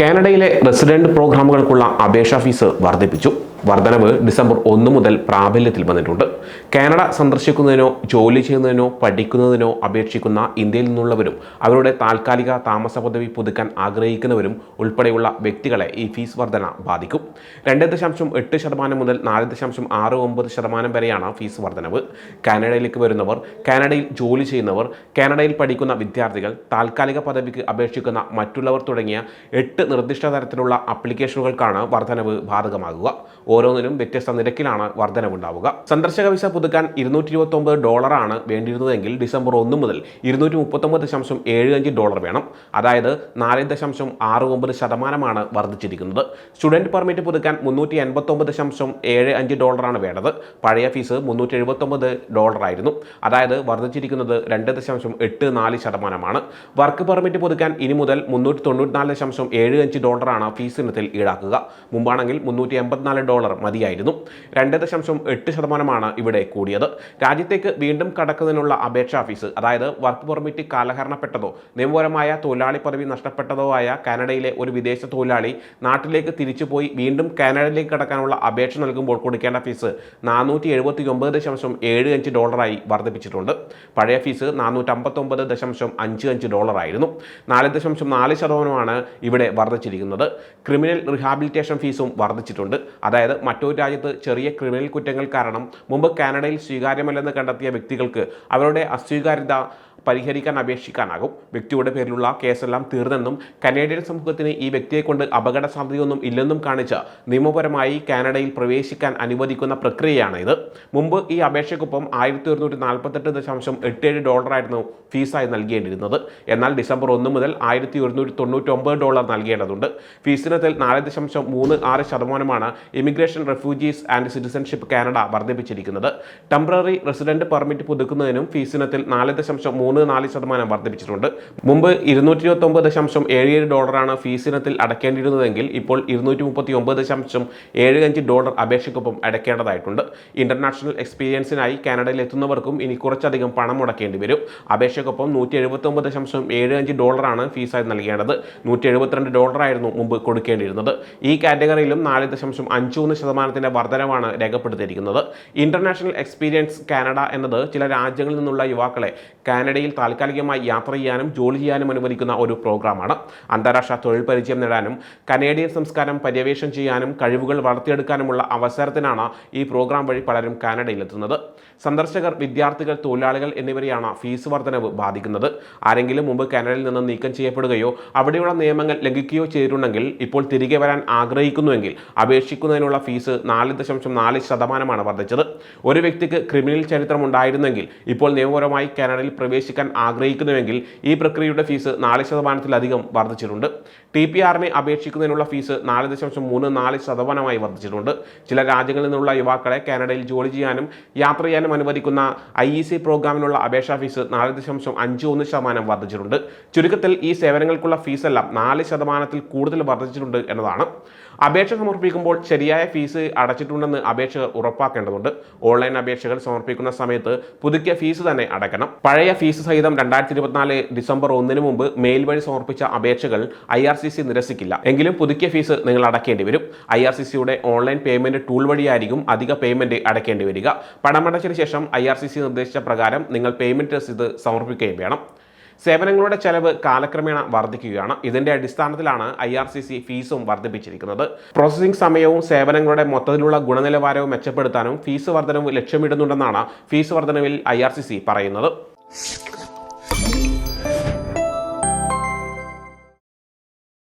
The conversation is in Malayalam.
കാനഡയിലെ റെസിഡന്റ് പ്രോഗ്രാമുകൾക്കുള്ള അപേക്ഷാ ഫീസ് വർദ്ധിപ്പിച്ചു. വർധനവ് ഡിസംബർ ഒന്ന് മുതൽ പ്രാബല്യത്തിൽ വന്നിട്ടുണ്ട്. കാനഡ സന്ദർശിക്കുന്നതിനോ ജോലി ചെയ്യുന്നതിനോ പഠിക്കുന്നതിനോ അപേക്ഷിക്കുന്ന ഇന്ത്യയിൽ നിന്നുള്ളവരും അവരുടെ താൽക്കാലിക താമസ പദവി പുതുക്കാൻ ആഗ്രഹിക്കുന്നവരും ഉൾപ്പെടെയുള്ള വ്യക്തികളെ ഈ ഫീസ് വർധന ബാധിക്കും. രണ്ട് ദശാംശം എട്ട് ശതമാനം മുതൽ നാല് ദശാംശം ആറ് ഒമ്പത് ശതമാനം വരെയാണ് ഫീസ് വർധനവ്. കാനഡയിലേക്ക് വരുന്നവർ കാനഡയിൽ ജോലി ചെയ്യുന്നവർ കാനഡയിൽ പഠിക്കുന്ന വിദ്യാർത്ഥികൾ താൽക്കാലിക പദവിക്ക് അപേക്ഷിക്കുന്ന മറ്റുള്ളവർ തുടങ്ങിയ എട്ട് നിർദ്ദിഷ്ട തരത്തിലുള്ള അപ്ലിക്കേഷനുകൾക്കാണ് വർധനവ് ബാധകമാകുക. ഓരോന്നിനും വ്യത്യസ്ത നിരക്കിലാണ് വർധനവുണ്ടാവുക. സന്ദർശക വിസ പുതുക്കാൻ ഇരുന്നൂറ്റി ഇരുപത്തി ഒമ്പത് ഡോളറാണ് വേണ്ടിയിരുന്നതെങ്കിൽ ഡിസംബർ ഒന്ന് മുതൽ ഇരുന്നൂറ്റി മുപ്പത്തൊമ്പത് ദശാംശം ഏഴ് അഞ്ച് ഡോളർ വേണം. അതായത് നാല് ദശാംശം ആറ് ഒമ്പത് ശതമാനമാണ് വർദ്ധിച്ചിരിക്കുന്നത്. സ്റ്റുഡന്റ് പെർമിറ്റ് പുതുക്കാൻ മുന്നൂറ്റി എൺപത്തൊമ്പത് ദശാംശം ഏഴ് അഞ്ച് ഡോളറാണ് വേണ്ടത്. പഴയ ഫീസ് മുന്നൂറ്റി എഴുപത്തൊമ്പത് ഡോളറായിരുന്നു. അതായത് വർദ്ധിച്ചിരിക്കുന്നത് രണ്ട് ദശാംശം എട്ട് നാല് ശതമാനമാണ്. വർക്ക് പെർമിറ്റ് പുതുക്കാൻ ഇനി മുതൽ മുന്നൂറ്റി തൊണ്ണൂറ്റിനാല് ദശാംശം ഏഴ് അഞ്ച് ഡോളറാണ് ഫീസ് ഇനത്തിൽ ഈടാക്കുക. മുമ്പാണെങ്കിൽ മുന്നൂറ്റി എൺപത്തിനാല് ഡോളർ മതിയായിരുന്നു. രണ്ട് ദശാംശം എട്ട് ശതമാനമാണ് ഇവിടെ കൂടിയത്. രാജ്യത്തേക്ക് വീണ്ടും കടക്കുന്നതിനുള്ള അപേക്ഷാ ഫീസ് അതായത് വർക്ക് പെർമിറ്റ് കാലഹരണപ്പെട്ടതോ നിയമപരമായ തൊഴിലാളി പദവി നഷ്ടപ്പെട്ടതോ ആയ കാനഡയിലെ ഒരു വിദേശ തൊഴിലാളി നാട്ടിലേക്ക് തിരിച്ചുപോയി വീണ്ടും കാനഡയിലേക്ക് കടക്കാനുള്ള അപേക്ഷ നൽകുമ്പോൾ കൊടുക്കേണ്ട ഫീസ് നാനൂറ്റി എഴുപത്തി ഒമ്പത് ദശാംശം ഏഴ് അഞ്ച് ഡോളറായി വർദ്ധിപ്പിച്ചിട്ടുണ്ട്. പഴയ ഫീസ് നാനൂറ്റി അമ്പത്തൊമ്പത് ദശാംശം അഞ്ച് അഞ്ച് ഡോളറായിരുന്നു. നാല് ദശാംശം നാല് ശതമാനമാണ് ഇവിടെ വർദ്ധിച്ചിരിക്കുന്നത്. ക്രിമിനൽ റിഹാബിലിറ്റേഷൻ ഫീസും വർദ്ധിച്ചിട്ടുണ്ട്. അതായത് മറ്റൊരു രാജ്യത്ത് ചെറിയ ക്രിമിനൽ കുറ്റങ്ങൾ കാരണം മുമ്പ് കാനഡയിൽ സ്വീകാര്യമല്ലെന്ന് കണ്ടെത്തിയ വ്യക്തികൾക്ക് അവരുടെ അസ്വീകാര്യത പരിഹരിക്കാൻ അപേക്ഷിക്കാനാകും. വ്യക്തിയുടെ പേരിലുള്ള കേസെല്ലാം തീർന്നെന്നും കനേഡിയൻ സമൂഹത്തിന് ഈ വ്യക്തിയെ കൊണ്ട് അപകട സാധ്യതയൊന്നും ഇല്ലെന്നും കാണിച്ച് നിയമപരമായി കാനഡയിൽ പ്രവേശിക്കാൻ അനുവദിക്കുന്ന പ്രക്രിയയാണ് ഇത് മുമ്പ് ഈ അപേക്ഷയ്ക്കൊപ്പം ആയിരത്തി ഒരുന്നൂറ്റി നാൽപ്പത്തെട്ട് ദശാംശം എട്ടേഴ് ഡോളറായിരുന്നു ഫീസായി നൽകേണ്ടിയിരുന്നത്. എന്നാൽ ഡിസംബർ ഒന്ന് മുതൽ ആയിരത്തി ഒരുന്നൂറ്റി തൊണ്ണൂറ്റി ഒമ്പത് ഡോളർ നൽകേണ്ടതുണ്ട്. ഫീസിനത്തിൽ നാല് ദശാംശം മൂന്ന് ആറ് ശതമാനമാണ് immigration refugees and citizenship Canada വർദ്ധിപ്പിച്ചിരിക്കുന്നത്. Temporary resident permit പുതുക്കുന്നതിനും ഫീസിനത്തിൽ നാല് ദശാംശം മൂന്ന് നാല് ശതമാനം വർദ്ധിപ്പിച്ചിട്ടുണ്ട്. മുമ്പ് ഇരുന്നൂറ്റി ഇരുപത്തി ഒമ്പത് ദശാംശം ഏഴ് ഏഴ് ഡോളറാണ് ഫീസ് ഇനത്തിൽ അടയ്ക്കേണ്ടിയിരുന്നതെങ്കിൽ ഇപ്പോൾ ഇരുന്നൂറ്റി മുപ്പത്തി ഒമ്പത് ദശാംശം ഏഴ് അഞ്ച് ഡോളർ അപേക്ഷയ്ക്കൊപ്പം അടയ്ക്കേണ്ടതായിട്ടുണ്ട്. ഇന്റർനാഷണൽ എക്സ്പീരിയൻസിനായി കാനഡയിൽ എത്തുന്നവർക്കും ഇനി കുറച്ചധികം പണം മുടക്കേണ്ടി വരും. അപേക്ഷയ്ക്കൊപ്പം നൂറ്റി എഴുപത്തി ഒമ്പത് ദശാംശം ഏഴ് അഞ്ച് ഡോളറാണ് ഫീസായി നൽകേണ്ടത്. നൂറ്റി എഴുപത്തിരണ്ട് ഡോളറായിരുന്നു മുമ്പ് കൊടുക്കേണ്ടിയിരുന്നത്. ഈ കാറ്റഗറിയിലും നാല് ദശാംശം അഞ്ച് ഒന്ന് ശതമാനത്തിന്റെ വർധനവാണ് രേഖപ്പെടുത്തിയിരിക്കുന്നത്. ഇന്റർനാഷണൽ എക്സ്പീരിയൻസ് കാനഡ എന്നത് ചില രാജ്യങ്ങളിൽ നിന്നുള്ള യുവാക്കളെ കാനഡയിൽ താൽക്കാലികമായി യാത്ര ചെയ്യാനും ജോലി ചെയ്യാനും അനുവദിക്കുന്ന ഒരു പ്രോഗ്രാമാണ്. അന്താരാഷ്ട്ര തൊഴിൽ പരിചയം നേടാനും കനേഡിയൻ സംസ്കാരം പര്യവേഷണം ചെയ്യാനും കഴിവുകൾ വളർത്തിയെടുക്കാനുമുള്ള അവസരത്തിനാണ് ഈ പ്രോഗ്രാം വഴി പലരും കാനഡയിലെത്തുന്നത്. സന്ദർശകർ വിദ്യാർത്ഥികൾ തൊഴിലാളികൾ എന്നിവരെയാണ് ഫീസ് വർധനവ് ബാധിക്കുന്നത്. ആരെങ്കിലും മുമ്പ് കാനഡയിൽ നിന്ന് നീക്കം ചെയ്യപ്പെടുകയോ അവിടെയുള്ള നിയമങ്ങൾ ലംഘിക്കുകയോ ചെയ്തിട്ടുണ്ടെങ്കിൽ ഇപ്പോൾ തിരികെ വരാൻ ആഗ്രഹിക്കുന്നുവെങ്കിൽ അപേക്ഷിക്കുന്നതിനുള്ള ഫീസ് നാല് ദശാംശം നാല് ശതമാനമാണ് വർദ്ധിച്ചത്. ഒരു വ്യക്തിക്ക് ക്രിമിനൽ ചരിത്രം ഉണ്ടായിരുന്നെങ്കിൽ ഇപ്പോൾ നിയമപരമായി കാനഡയിൽ പ്രവേശിക്കാൻ ആഗ്രഹിക്കുന്നുവെങ്കിൽ ഈ പ്രക്രിയയുടെ ഫീസ് നാല് ശതമാനത്തിലധികം വർദ്ധിച്ചിട്ടുണ്ട്. ടി പി ആറിനെ അപേക്ഷിക്കുന്നതിനുള്ള ഫീസ് നാല് ദശാംശം മൂന്ന് നാല് ശതമാനമായി വർദ്ധിച്ചിട്ടുണ്ട്. ചില രാജ്യങ്ങളിൽ നിന്നുള്ള യുവാക്കളെ കാനഡയിൽ ജോലി ചെയ്യാനും യാത്ര ചെയ്യാനും അനുവദിക്കുന്ന ഐ ഇ സി പ്രോഗ്രാമിനുള്ള അപേക്ഷാ ഫീസ് നാല് ദശാംശം അഞ്ച് ഒന്ന് ശതമാനം വർദ്ധിച്ചിട്ടുണ്ട്. ചുരുക്കത്തിൽ ഈ സേവനങ്ങൾക്കുള്ള ഫീസെല്ലാം നാല് ശതമാനത്തിൽ കൂടുതൽ വർദ്ധിച്ചിട്ടുണ്ട് എന്നതാണ്. അപേക്ഷ സമർപ്പിക്കുമ്പോൾ ശരിയായ ഫീസ് അടച്ചിട്ടുണ്ടെന്ന് അപേക്ഷകർ ഉറപ്പാക്കേണ്ടതുണ്ട്. ഓൺലൈൻ അപേക്ഷകൾ സമർപ്പിക്കുന്ന സമയത്ത് പുതുക്കിയ ഫീസ് തന്നെ അടയ്ക്കണം. പഴയ ഫീസ് സഹിതം രണ്ടായിരത്തി ഇരുപത്തിനാല് ഡിസംബർ ഒന്നിന് മുമ്പ് മെയിൽ വഴി സമർപ്പിച്ച അപേക്ഷകൾ ഐ ആർ സി സി നിരസിക്കില്ല. എങ്കിലും പുതുക്കിയ ഫീസ് നിങ്ങൾ അടയ്ക്കേണ്ടി വരും. ഐ ആർ സി സിയുടെ ഓൺലൈൻ പേയ്മെന്റ് ടൂൾ വഴിയായിരിക്കും അധിക പേയ്മെന്റ് അടയ്ക്കേണ്ടി വരിക. പണമടച്ചതിന് ശേഷം ഐ ആർ സി സി നിർദ്ദേശിച്ച പ്രകാരം നിങ്ങൾ പേയ്മെന്റ് രസീത് സമർപ്പിക്കുകയും വേണം. സേവനങ്ങളുടെ ചെലവ് കാലക്രമേണ വർദ്ധിക്കുകയാണ്. ഇതിന്റെ അടിസ്ഥാനത്തിലാണ് ഐ ആർ സി സി ഫീസും വർദ്ധിപ്പിച്ചിരിക്കുന്നത്. പ്രോസസ്സിംഗ് സമയവും സേവനങ്ങളുടെ മൊത്തത്തിലുള്ള ഗുണനിലവാരവും മെച്ചപ്പെടുത്താനും ഫീസ് വർധനവും ലക്ഷ്യമിടുന്നുണ്ടെന്നാണ് ഫീസ് വർധനവിൽ ഐ പറയുന്നത്. Sk-